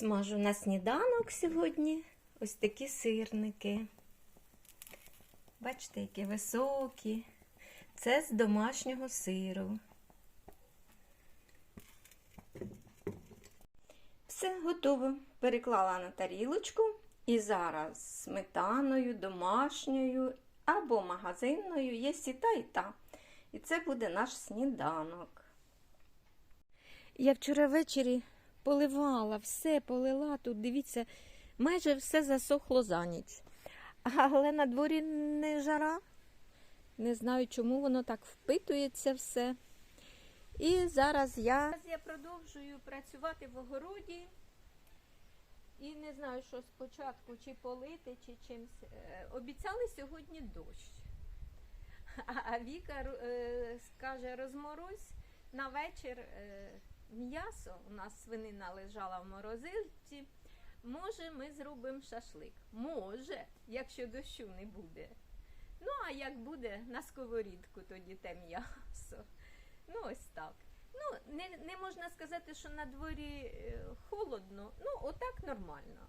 Смажу на сніданок сьогодні ось такі сирники. Бачите, які високі. Це з домашнього сиру. Все готово. Переклала на тарілочку і зараз сметаною, домашньою або магазинною є і та, і та. І це буде наш сніданок. Я вчора ввечері поливала, все полила тут, дивіться, майже все засохло за ніч. Але на дворі не жара. Не знаю, чому воно так впитується все. І зараз я, зараз я продовжую працювати в огороді. І не знаю, що спочатку, чи полити, чи чимось. Е, Обіцяли сьогодні дощ. А Віка е, скаже, розморозь на вечір е, м'ясо. У нас свинина лежала в морозилці. Може, ми зробимо шашлик. Може, якщо дощу не буде. Ну, а як буде на сковорідку тоді те м'ясо. Ну, ось так. Ну, не, не можна сказати, що на дворі е, холодно. Ну, отак нормально.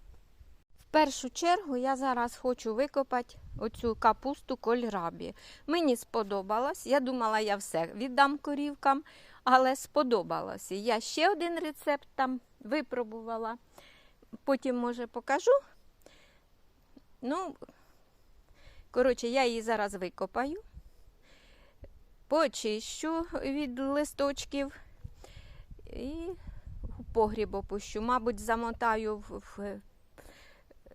В першу чергу я зараз хочу викопати оцю капусту кольрабі. Мені сподобалось. Я думала, я все віддам корівкам, але сподобалося. Я ще один рецепт там випробувала. Потім, може, покажу. Ну, коротше, я її зараз викопаю, почищу від листочків і в погріб опущу. Мабуть, замотаю в,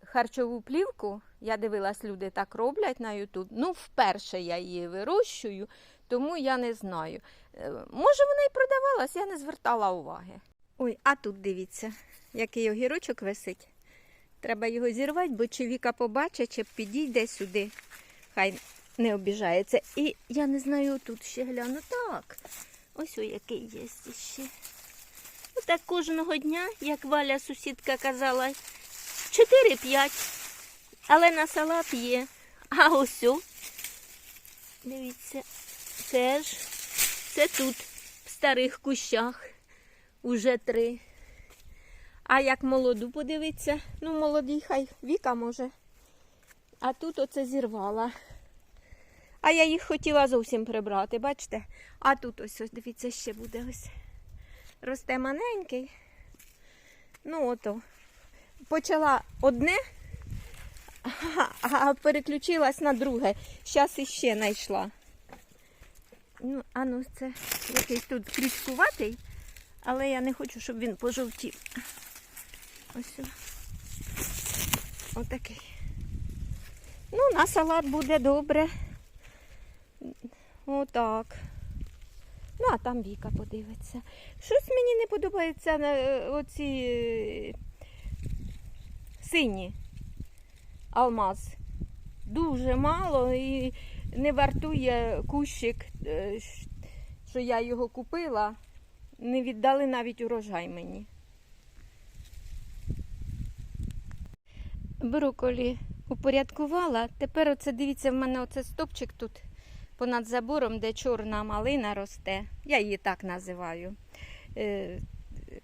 харчову плівку. Я дивилась, люди так роблять на YouTube. Ну, вперше я її вирощую, тому я не знаю. Е, Може, вона і продавалась, я не звертала уваги. Ой, а тут дивіться, який огірочок висить. Треба його зірвати, бо чи Віка побачить, чи підійде сюди. Хай не обіжається. І я не знаю, тут ще гляну. Так, ось ой, який є ще. Отак кожного дня, як Валя сусідка казала, 4-5. Але на салат є. А ось. Дивіться, теж це тут, в старих кущах. Уже три. А як молоду подивиться, ну молодий хай Віка може. А тут оце зірвала. А я їх хотіла зовсім прибрати, бачите? А тут ось, ось дивіться, ще буде ось. Росте маленький. Ну, ото. Почала одне, а переключилась на друге. Зараз іще знайшла. Ну, а ну це якийсь тут крючкуватий, але я не хочу, щоб він пожовтів. Ось. Отакий. Ну, на салат буде добре. Отак. Ну, а там Віка подивиться. Щось мені не подобається е, оці е, сині алмаз. Дуже мало і не вартує кущик, е, що я його купила. Не віддали навіть урожай мені. Броколі упорядкувала. Тепер оце дивіться, в мене оце стопчик тут понад забором, де чорна малина росте. Я її так називаю. Е,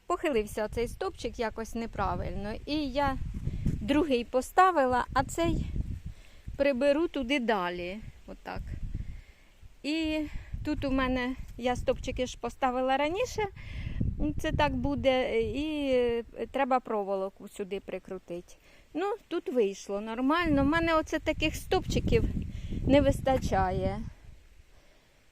Похилився оцей стопчик якось неправильно. І я другий поставила, а цей приберу туди далі. Отак. І тут у мене я стопчики ж поставила раніше. Це так буде, і треба проволоку сюди прикрутити. Ну, тут вийшло нормально. У мене оце таких стопчиків не вистачає.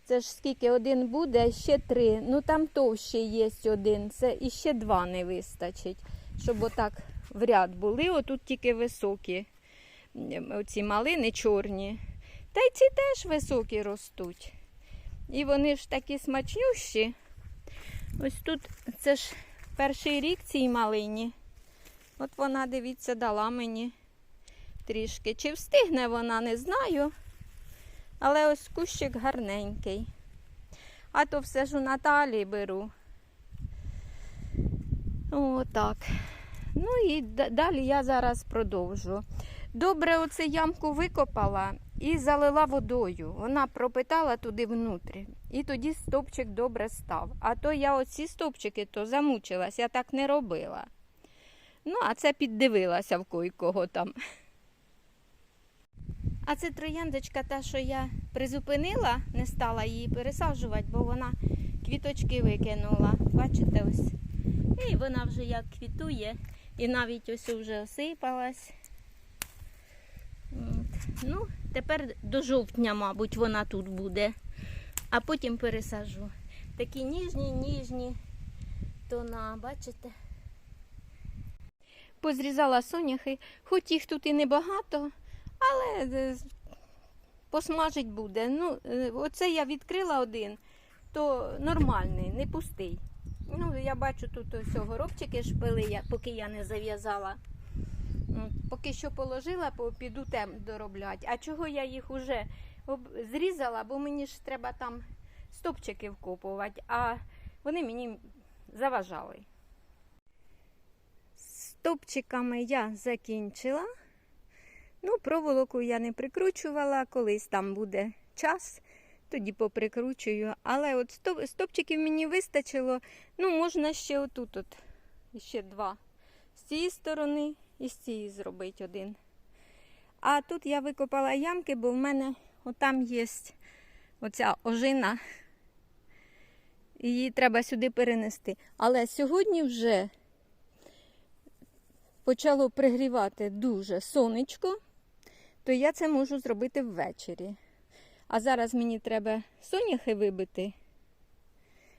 Це ж скільки один буде, ще три. Ну там товще є один. Це і ще два не вистачить. Щоб отак в ряд були. Отут тільки високі. Оці малини чорні. Та й ці теж високі ростуть. І вони ж такі смачнющі. Ось тут це ж перший рік цій малині. От вона, дивіться, дала мені трішки. Чи встигне вона, не знаю. Але ось кущик гарненький. А то все ж у Наталі беру. Отак. Ну і далі я зараз продовжу. Добре, оцю ямку викопала і залила водою. Вона пропитала туди внутрі. І тоді стовпчик добре став. А то я оці стовпчики то замучилась, я так не робила. Ну, а це піддивилася в кого там. А це трояндочка, та, що я призупинила, не стала її пересаджувати, бо вона квіточки викинула. Бачите, ось. І вона вже як квітує, і навіть ось вже осипалась. Ну, тепер до жовтня, мабуть, вона тут буде, а потім пересажу. Такі ніжні, ніжні тона, бачите? Позрізала соняхи, хоч їх тут і небагато, але е, посмажить буде. Ну, е, оце я відкрила один, то нормальний, не пустий. Ну, я бачу тут ось горобчики шпили, поки я не зав'язала. Поки що положила, піду тем доробляти. А чого я їх уже зрізала, бо мені ж треба там стопчики вкопувати, а вони мені заважали. Стопчиками я закінчила. Ну, проволоку я не прикручувала, колись там буде час, тоді поприкручую. Але от стоп- стопчиків мені вистачило. Ну, можна ще отут, от, ще два. З цієї сторони і з цієї зробити один. А тут я викопала ямки, бо в мене отам є оця ожина. Її треба сюди перенести. Але сьогодні вже почало пригрівати дуже сонечко, то я це можу зробити ввечері. А зараз мені треба соняхи вибити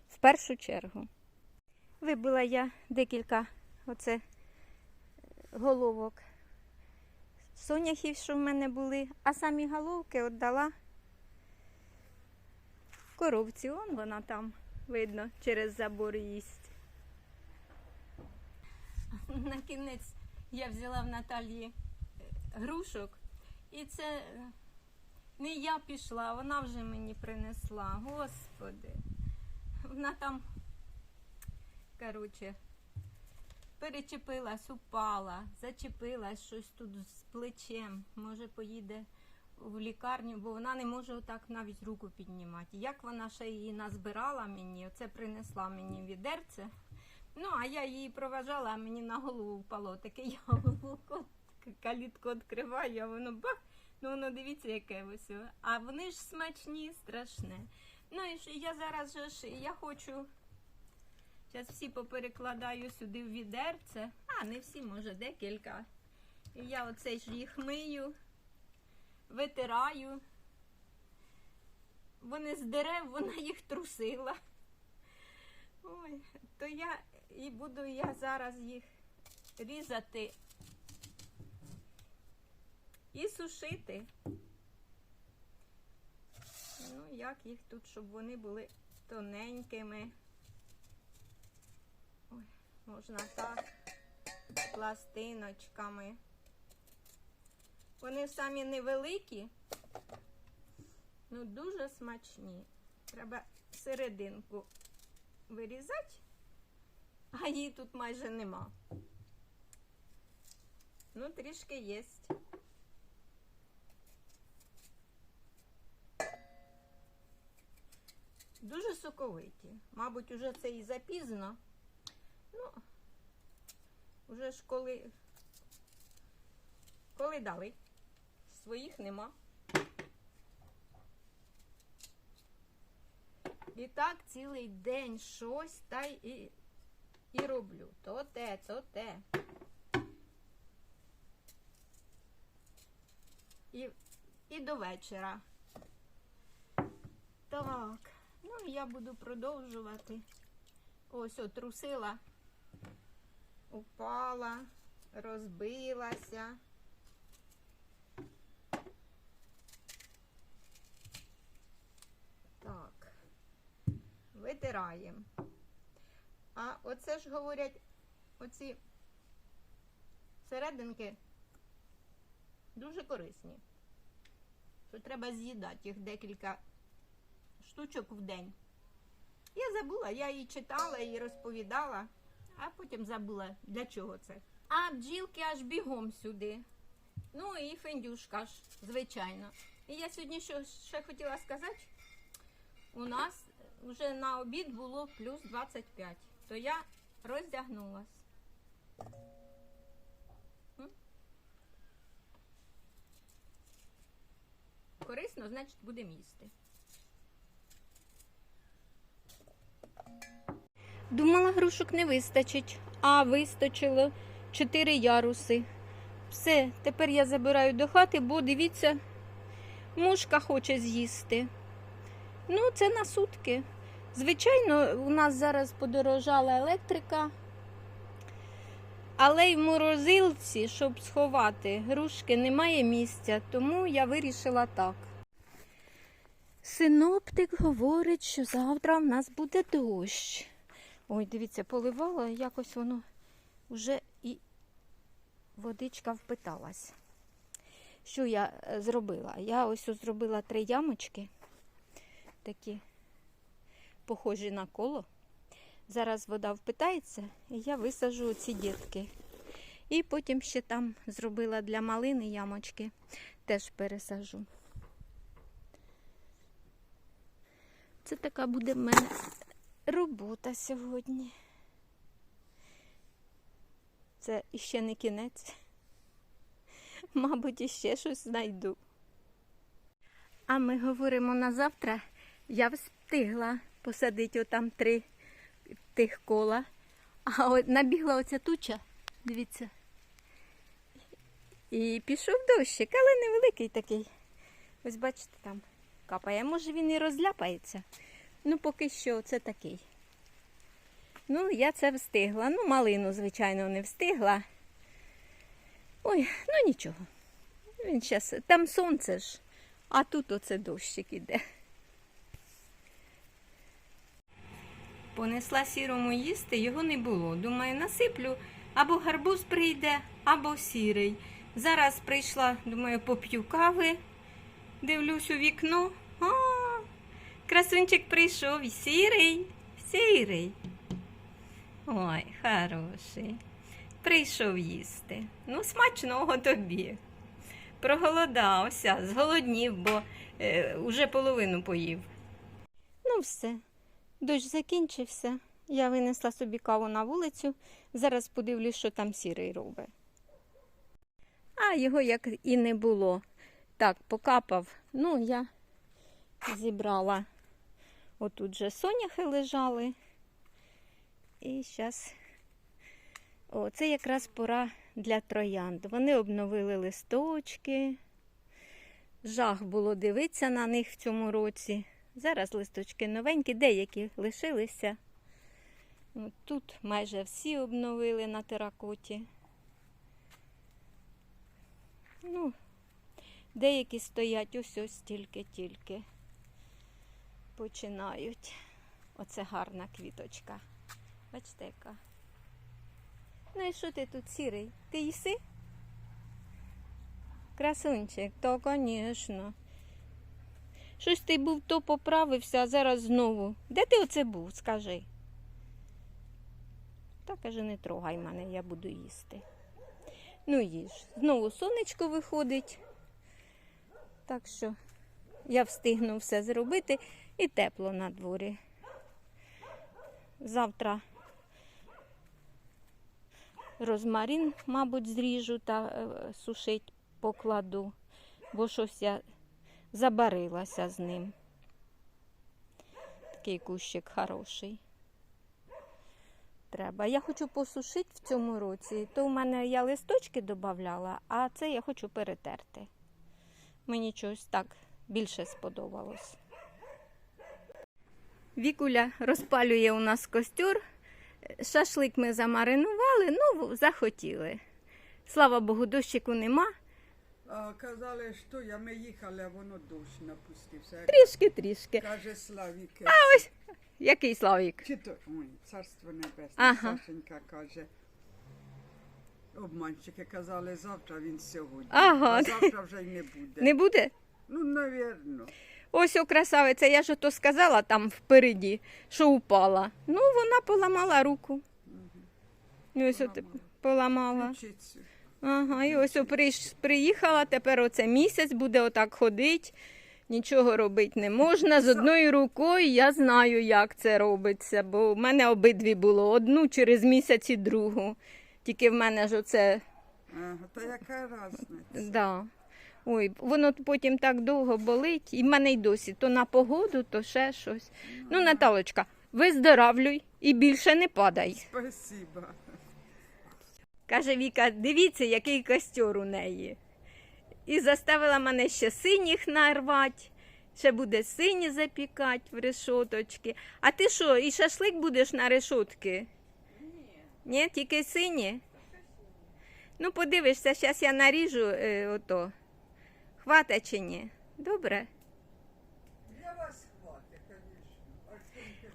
в першу чергу. Вибила я декілька оце головок соняхів, що в мене були, а самі головки віддала коровці. Он вона там, видно, через забор їсть. На кінець я взяла в Наталії е, грушок, і це е, не я пішла, вона вже мені принесла. Господи. Вона там, коротше, перечепилась, упала, зачепилась щось тут з плечем. Може, поїде в лікарню, бо вона не може отак навіть руку піднімати. Як вона ще її назбирала мені, оце принесла мені відерце. Ну, а я її проважала, а мені на голову впало таке яблуко. Калітку відкриваю, а воно бах, ну воно дивіться, яке ось. А вони ж смачні, страшне. Ну і я зараз же ж я хочу. Зараз всі поперекладаю сюди в відерце. А, не всі, може, декілька. І я оце ж їх мию, витираю. Вони з дерев, вона їх трусила. Ой, то я і буду я зараз їх різати і сушити. Ну, як їх тут, щоб вони були тоненькими. Можна так, пластиночками. Вони самі невеликі, ну дуже смачні. Треба серединку вирізати, а її тут майже нема. Ну, трішки є. Дуже соковиті. Мабуть, уже це і запізно. Ну, вже ж коли, коли дали. Своїх нема. І так цілий день щось та і, і роблю. То те, то те. І, і до вечора. Так, ну я буду продовжувати. Ось от трусила, упала, розбилася. Так, витираємо. А оце ж говорять, оці серединки дуже корисні. Що треба з'їдати їх декілька штучок в день. Я забула, я її читала і розповідала, а потім забула, для чого це. А бджілки аж бігом сюди. Ну і фендюшка ж, звичайно. І я сьогодні що ще хотіла сказати, у нас вже на обід було плюс 25, то я роздягнулась. Корисно, значить, будемо їсти. Думала, грушок не вистачить, а вистачило чотири яруси. Все, тепер я забираю до хати, бо дивіться, мушка хоче з'їсти. Ну, це на сутки. Звичайно, у нас зараз подорожала електрика, але й в морозилці, щоб сховати грушки, немає місця, тому я вирішила так. Синоптик говорить, що завтра в нас буде дощ. Ой, дивіться, поливала, якось воно вже і водичка впиталась. Що я е, зробила? Я ось зробила три ямочки, такі похожі на коло. Зараз вода впитається, і я висажу ці дітки. І потім ще там зробила для малини ямочки, теж пересажу. Це така буде в мене робота сьогодні. Це іще не кінець. Мабуть, іще щось знайду. А ми говоримо на завтра. Я встигла посадити отам три тих кола. А от набігла оця туча, дивіться. І пішов дощик, але невеликий такий. Ось бачите, там капає. Може він і розляпається. Ну, поки що це такий. Ну, я це встигла. Ну, малину, звичайно, не встигла. Ой, ну нічого. Він щас... Там сонце ж, а тут оце дощик іде. Понесла сірому їсти, його не було. Думаю, насиплю, або гарбуз прийде, або сірий. Зараз прийшла, думаю, поп'ю кави, дивлюсь у вікно. А, красунчик прийшов сірий, сірий. Ой, хороший. Прийшов їсти. Ну, смачного тобі. Проголодався, зголоднів, бо е, уже половину поїв. Ну, все. Дощ закінчився. Я винесла собі каву на вулицю. Зараз подивлюсь, що там сірий робить. А його як і не було. Так, покапав. Ну, я зібрала. Отут же соняхи лежали. І зараз. О, це якраз пора для троянд. Вони обновили листочки. Жах було дивитися на них в цьому році. Зараз листочки новенькі, деякі лишилися. Тут майже всі обновили на теракоті. Ну, деякі стоять ось ось тільки-тільки починають. Оце гарна квіточка. Бачите, яка. Ну і що ти тут сірий? Ти їси? Красунчик, то, звісно. Щось ти був то поправився, а зараз знову. Де ти оце був, скажи? Та каже, не трогай мене, я буду їсти. Ну їж. Знову сонечко виходить. Так що я встигну все зробити і тепло на дворі. Завтра розмарин, мабуть, зріжу та е, сушить покладу, бо щось я забарилася з ним. Такий кущик хороший. Треба. Я хочу посушити в цьому році. То в мене я листочки додавала, а це я хочу перетерти. Мені щось так більше сподобалось. Вікуля розпалює у нас костюр. Шашлик ми замаринували, ну, захотіли. Слава Богу, дощику нема. А, казали, що я ми їхали, а воно дощ напустився. Трішки-трішки. Каже Славік. А ось Який Славік? Чи то ой, царство небесне, Ага. Сашенька каже. Обманщики казали, завтра він сьогодні. Ага. А завтра вже й не буде. Не буде? Ну, навірно. Ось о, красавиця, я ж ото сказала там впереді, що упала. Ну, вона поламала руку. І ось от поламала. Ага, і ось о, приїхала, тепер оце місяць буде отак ходить. Нічого робити не можна. З одною рукою я знаю, як це робиться, бо в мене обидві було. Одну через місяць і другу. Тільки в мене ж оце Ага, та яка разниця? Да. Ой, воно потім так довго болить, і в мене й досі то на погоду, то ще щось. Ну, Наталочка, виздоравлюй і більше не падай. Спасибо. Каже Віка, дивіться, який костюр у неї. І заставила мене ще синіх нарвати, ще буде сині запікати в решоточки. А ти що, і шашлик будеш на решотки? Ні. Ні, тільки сині? Ну, подивишся, зараз я наріжу е, ото. Хвата чи ні? Добре. Для вас хватить, звісно. А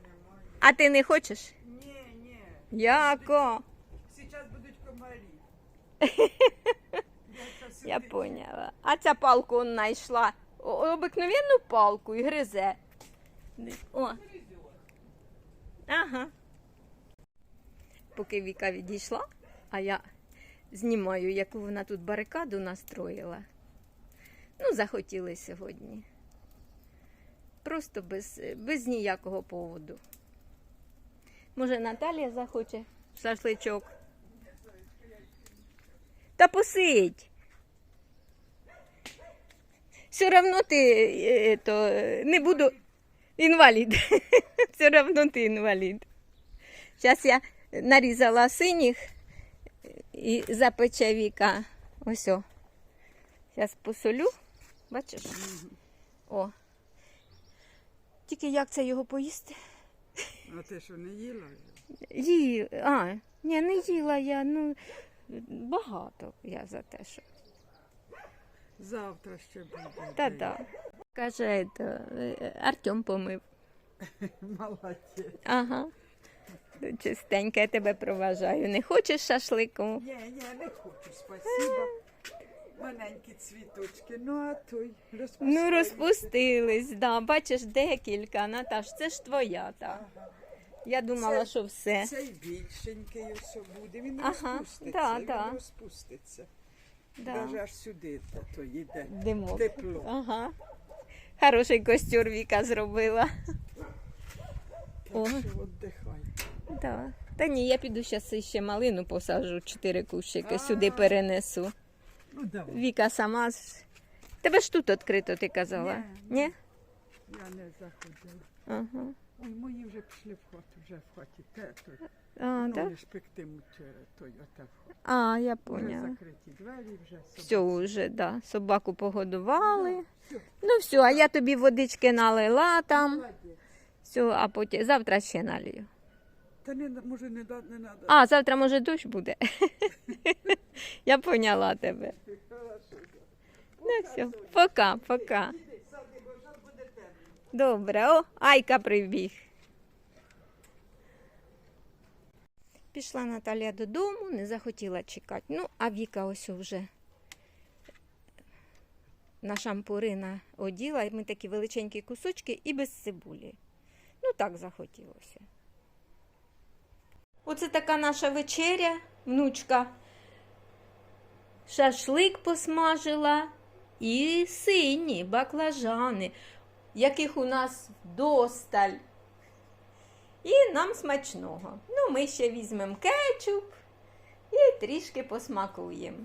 немає. А ти не хочеш? Ні, ні. Яко? Зараз будуть комарі. Я поняла. А ця палку он знайшла. О- Обикновенну палку і гризе. О. Ага. Поки Віка відійшла, а я знімаю, яку вона тут барикаду настроїла. Ну, захотіли сьогодні. Просто без, без ніякого поводу. Може, Наталія захоче шашличок? Та посидь. Все равно ти е, то, е, не буду інвалід. Все равно ти інвалід. Зараз я нарізала синіх і запече віка. Ось. Зараз посолю. Бачиш? О. Тільки як це його поїсти? А ти що не їла? Ї... А, ні, не їла я. Ну, багато я за те, що. Завтра ще буде. Та да. Каже, это, е, Артем помив. Молодець. Ага. Чистенько я тебе проважаю. Не хочеш шашлику? Ні, ні, не хочу, спасибо. Маленькі цвіточки. Ну, а той розпускай. Ну, розпустились, да. Бачиш, декілька, Наташ, це ж твоя та. Ага. Я думала, Це- що все. Цей більшенький ось буде, він Ага, розпуститься, да, він да. розпуститься. Да. Даже аж сюди то йде. Димок. Тепло. Ага. Хороший костюр Віка зробила. О. Так що віддихай. Да. Та ні, я піду зараз ще малину посаджу, чотири кущики сюди А. перенесу. Ну, давай. Віка сама. ж- Тебе ж тут відкрито, ти казала? Ні, Ні? Я не заходила. Ага. Ой, мої вже пішли в хату, вже в хаті. Те, той. А, ну, да? вони ж пектимуть е, той в хаті. а, я Вже поняла. закриті двері, вже Все вже, да. Собаку погодували. Все. Ну все, а я тобі водички налила там. Молодець. Все, а потім завтра ще налію. Та не, може не, да- не надо. А, завтра може дощ буде. Я поняла тебе. Ну все, пока, пока. Добре, о, Айка прибіг. Пішла Наталя додому, не захотіла чекати. Ну, а Віка ось вже на шампурина оділа, і ми такі величенькі кусочки і без цибулі. Ну, так захотілося. Оце така наша вечеря, внучка. Шашлик посмажила і сині баклажани, яких у нас досталь. І нам смачного. Ну, ми ще візьмемо кетчуп і трішки посмакуємо.